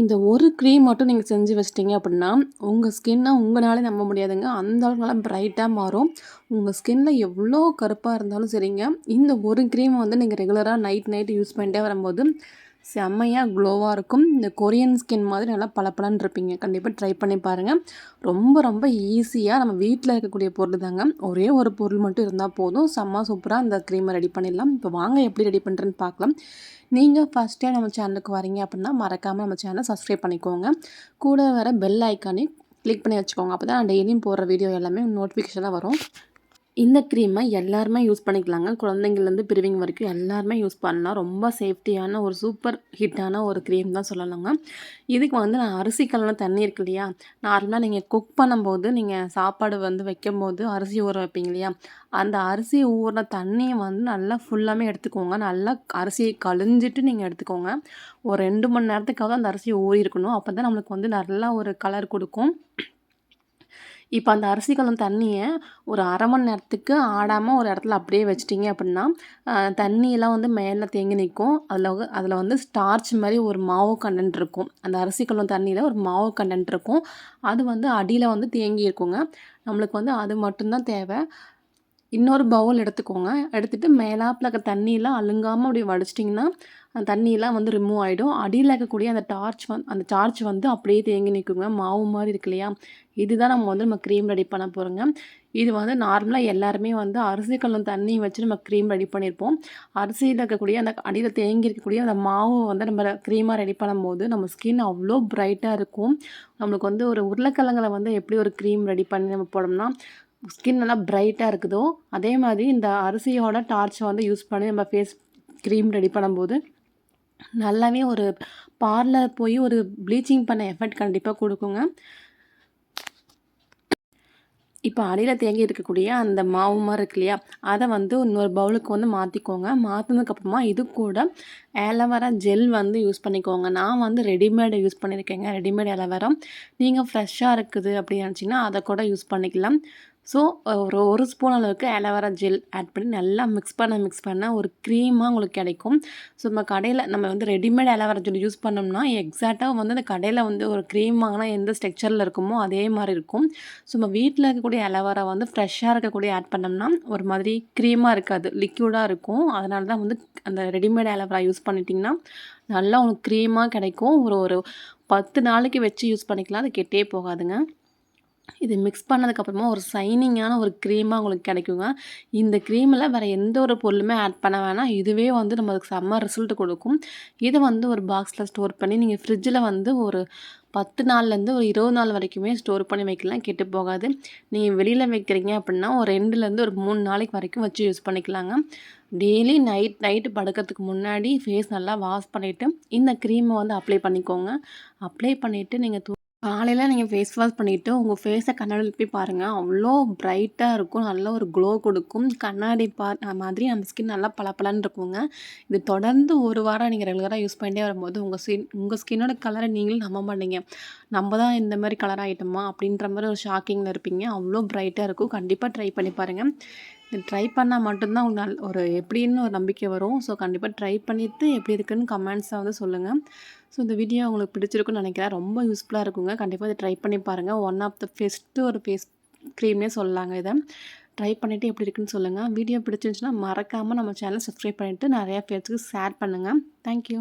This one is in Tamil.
இந்த ஒரு க்ரீம் மட்டும் நீங்கள் செஞ்சு வச்சிட்டிங்க அப்படின்னா உங்கள் ஸ்கின்னை உங்களாலே நம்ப முடியாதுங்க. அந்த அளவுக்கு நல்லா பிரைட்டாக மாறும். உங்கள் ஸ்கின்ல எவ்வளோ கருப்பாக இருந்தாலும் சரிங்க. இந்த ஒரு க்ரீம் வந்து நீங்கள் ரெகுலராக நைட் நைட் யூஸ் பண்ணிட்டே வரும்போது செம்மையாக க்ளோவாக இருக்கும். இந்த கொரியன் ஸ்கின் மாதிரி நல்லா பளபளன்னு இருப்பீங்க. கண்டிப்பாக ட்ரை பண்ணி பாருங்கள் ரொம்ப ரொம்ப ஈஸியாக நம்ம வீட்டில் இருக்கக்கூடிய பொருள் தாங்க. ஒரே ஒரு பொருள் மட்டும் இருந்தால் போதும். செம்ம சூப்பராக அந்த க்ரீமை ரெடி பண்ணிடலாம். இப்போ வாங்க எப்படி ரெடி பண்ணுறேன்னு பார்க்கலாம். நீங்கள் ஃபஸ்ட் டைம் நம்ம சேனலுக்கு வரீங்க அப்படின்னா மறக்காமல் நம்ம சேனலை சப்ஸ்கிரைப் பண்ணிக்கோங்க. கூட வர பெல் ஐக்கானே கிளிக் பண்ணி வச்சுக்கோங்க. அப்போ தான் டெய்லியும் போடுற வீடியோ எல்லாமே நோட்டிஃபிகேஷனாக வரும். இந்த க்ரீமை எல்லாருமே யூஸ் பண்ணிக்கலாங்க. குழந்தைங்கள்லேருந்து பிரிவிங்க வரைக்கும் எல்லாருமே யூஸ் பண்ணலாம். ரொம்ப சேஃப்டியான ஒரு சூப்பர் ஹிட்டான ஒரு க்ரீம் தான் சொல்லலாங்க. இதுக்கு வந்து நான் அரிசி கலந்த தண்ணி இருக்கு இல்லையா? நார்மலாக நீங்கள் குக் பண்ணும்போது நீங்கள் சாப்பாடு வந்து வைக்கும் போது அரிசி ஊற வைப்பீங்க இல்லையா? அந்த அரிசி ஊறின தண்ணியை வந்து நல்லா ஃபுல்லாமே எடுத்துக்கோங்க. நல்லா அரிசியை கழிஞ்சிட்டு நீங்கள் எடுத்துக்கோங்க. ஒரு ரெண்டு மணி நேரத்துக்காவது அந்த அரிசி ஊறி இருக்கணும் அப்போ தான் நம்மளுக்கு வந்து நல்லா ஒரு கலர் கொடுக்கும். இப்போ அந்த அரிசி கலந்த தண்ணியை ஒரு அரை மணி நேரத்துக்கு ஆடாமல் ஒரு இடத்துல அப்படியே வச்சிட்டிங்க அப்படின்னா தண்ணியெல்லாம் வந்து மேலே தேங்கி நிற்கும். அதில் அதில் வந்து ஸ்டார்ச் மாதிரி ஒரு மாவு கண்டென்ட் இருக்கும். அந்த அரிசி கலந்த தண்ணியில் ஒரு மாவு கண்டென்ட் இருக்கும். அது வந்து அடியில் வந்து தேங்கி இருக்குங்க. நம்மளுக்கு வந்து அது மட்டும்தான் தேவை. இன்னொரு பவுல் எடுத்துக்கோங்க. எடுத்துகிட்டு மேலாப்பில் இருக்க தண்ணியெலாம் அழுங்காமல் அப்படி வடிச்சிட்டிங்கன்னா அந்த தண்ணியெல்லாம் வந்து ரிமூவ் ஆகிடும் அடியில் இருக்கக்கூடிய அந்த டார்ச் வந் அந்த டார்ச் வந்து அப்படியே தேங்கி நிற்குங்க மாவு மாதிரி இருக்கு இல்லையா? இதுதான் நம்ம வந்து நம்ம க்ரீம் ரெடி பண்ண போகிறோங்க இது வந்து நார்மலாக எல்லாருமே வந்து அரிசி கல்லும் தண்ணி வச்சு நம்ம க்ரீம் ரெடி பண்ணியிருப்போம் அரிசியில் இருக்கக்கூடிய அந்த அடியில் தேங்கி இருக்கக்கூடிய அந்த மாவு வந்து நம்ம க்ரீமாக ரெடி பண்ணும்போது நம்ம ஸ்கின் அவ்வளோ ப்ரைட்டாக இருக்கும். நம்மளுக்கு வந்து ஒரு உருளைக்கிழங்கில் வந்து எப்படி ஒரு க்ரீம் ரெடி பண்ணி நம்ம போனோம்னா ஸ்கின் நல்லா ப்ரைட்டாக இருக்குதோ அதே மாதிரி இந்த அரிசியோட டார்ச்சை வந்து யூஸ் பண்ணி நம்ம ஃபேஸ் க்ரீம் ரெடி பண்ணும்போது நல்லாவே ஒரு பார்லர் போய் ஒரு ப்ளீச்சிங் பண்ண எஃபெக்ட் கண்டிப்பாக கொடுக்குங்க. இப்போ அடியில் தேங்கி இருக்கக்கூடிய அந்த மாவு மாதிரி இருக்கு இல்லையா அதை வந்து இன்னொரு பவுலுக்கு வந்து மாற்றிக்கோங்க மாற்றினதுக்கப்புறமா இது கூட ஏலவரா ஜெல் வந்து யூஸ் பண்ணிக்கோங்க. நான் வந்து ரெடிமேடு யூஸ் பண்ணியிருக்கேங்க. ரெடிமேட் ஏலவரா நீங்கள் ஃப்ரெஷ்ஷாக இருக்குது அப்படின்னு நினச்சிங்கன்னா அதை கூட யூஸ் பண்ணிக்கலாம். ஸோ ஒரு ஒரு ஸ்பூன் அளவுக்கு அலோவேரா ஜெல் ஆட் பண்ணி நல்லா மிக்ஸ் பண்ண மிக்ஸ் பண்ண ஒரு க்ரீமாக உங்களுக்கு கிடைக்கும். ஸோ நம்ம கடையில் நம்ம வந்து ரெடிமேட் அலோவேரா ஜெல் யூஸ் பண்ணோம்னா எக்ஸாக்டாக வந்து அந்த கடையில் வந்து ஒரு க்ரீம் வாங்கினா எந்த ஸ்ட்ரக்சரில் இருக்குமோ அதே மாதிரி இருக்கும். ஸோ நம்ம வீட்டில் இருக்கக்கூடிய அலோவேரா வந்து ஃப்ரெஷ்ஷாக இருக்கக்கூடிய ஆட் பண்ணோம்னா ஒரு மாதிரி க்ரீமாக இருக்காது லிக்யூடாக இருக்கும். அதனால தான் வந்து அந்த ரெடிமேட் அலோவேரா யூஸ் பண்ணிட்டிங்கன்னா நல்லா உங்களுக்கு க்ரீமாக கிடைக்கும். ஒரு ஒரு பத்து நாளைக்கு வச்சு யூஸ் பண்ணிக்கலாம். அது கெட்டே போகாதுங்க. இது மிக்ஸ் பண்ணதுக்கப்புறமா ஒரு சைனிங்கான ஒரு க்ரீமாக உங்களுக்கு கிடைக்குங்க. இந்த க்ரீமில் வேறு எந்த ஒரு பொருளுமே ஆட் பண்ண வேணாம். இதுவே வந்து நம்மளுக்கு செம்ம ரிசல்ட் கொடுக்கும். இதை வந்து ஒரு பாக்ஸில் ஸ்டோர் பண்ணி நீங்கள் ஃப்ரிட்ஜில் வந்து ஒரு பத்து நாள்லேருந்து ஒரு இருபது நாள் வரைக்குமே ஸ்டோர் பண்ணி வைக்கலாம். கெட்டு போகாது. நீங்கள் வெளியில் வைக்கிறீங்க அப்படின்னா ஒரு ரெண்டுலேருந்து ஒரு மூணு நாளைக்கு வரைக்கும் வச்சு யூஸ் பண்ணிக்கலாங்க. டெய்லி நைட் நைட்டு படுக்கிறதுக்கு முன்னாடி ஃபேஸ் நல்லா வாஷ் பண்ணிவிட்டு இந்த க்ரீமை வந்து அப்ளை பண்ணிக்கோங்க. அப்ளை பண்ணிவிட்டு நீங்கள் காலையில் நீங்கள் ஃபேஸ் வாஷ் பண்ணிவிட்டு உங்கள் ஃபேஸை கண்ணாடியில் போய் பாருங்கள் அவ்வளோ ப்ரைட்டாக இருக்கும். நல்ல ஒரு க்ளோ கொடுக்கும். கண்ணாடி பா மாதிரி நம்ம ஸ்கின் நல்லா பளபளன்னு இருக்குங்க. இது தொடர்ந்து ஒரு வாரம் நீங்கள் ரெகுலராக யூஸ் பண்ணிட்டே வரும்போது உங்கள் ஸ்கின் உங்கள் ஸ்கின்னோட கலரை நீங்களும் நம்ப மாட்டீங்க. நம்ம தான் இந்த மாதிரி கலர் ஆகிட்டோமா அப்படின்ற மாதிரி ஒரு ஷாக்கிங்கில் இருப்பீங்க. அவ்வளோ ப்ரைட்டாக இருக்கும். கண்டிப்பாக ட்ரை பண்ணி பாருங்கள் இது ட்ரை பண்ணால் மட்டும்தான் உங்களுக்கு நல் ஒரு எப்படின்னு ஒரு நம்பிக்கை வரும். ஸோ கண்டிப்பாக ட்ரை பண்ணிவிட்டு எப்படி இருக்குன்னு கமெண்ட்ஸை வந்து சொல்லுங்கள் ஸோ இந்த வீடியோ உங்களுக்கு பிடிச்சிருக்குன்னு நினைக்கிறேன். ரொம்ப யூஸ்ஃபுல்லாக இருக்குங்க. கண்டிப்பாக இதை ட்ரை பண்ணி பாருங்கள் ஒன் ஆஃப் த ஃபெஸ்ட்டு ஒரு ஃபேஸ் க்ரீம்னே சொல்லலாங்க இதை. ட்ரை பண்ணிவிட்டு எப்படி இருக்குன்னு சொல்லுங்கள் வீடியோ பிடிச்சிருந்துச்சுன்னா மறக்காமல் நம்ம சேனல் சப்ஸ்கிரைப் பண்ணிவிட்டு நிறையா பேர்த்துக்கு ஷேர் பண்ணுங்கள் தேங்க்யூ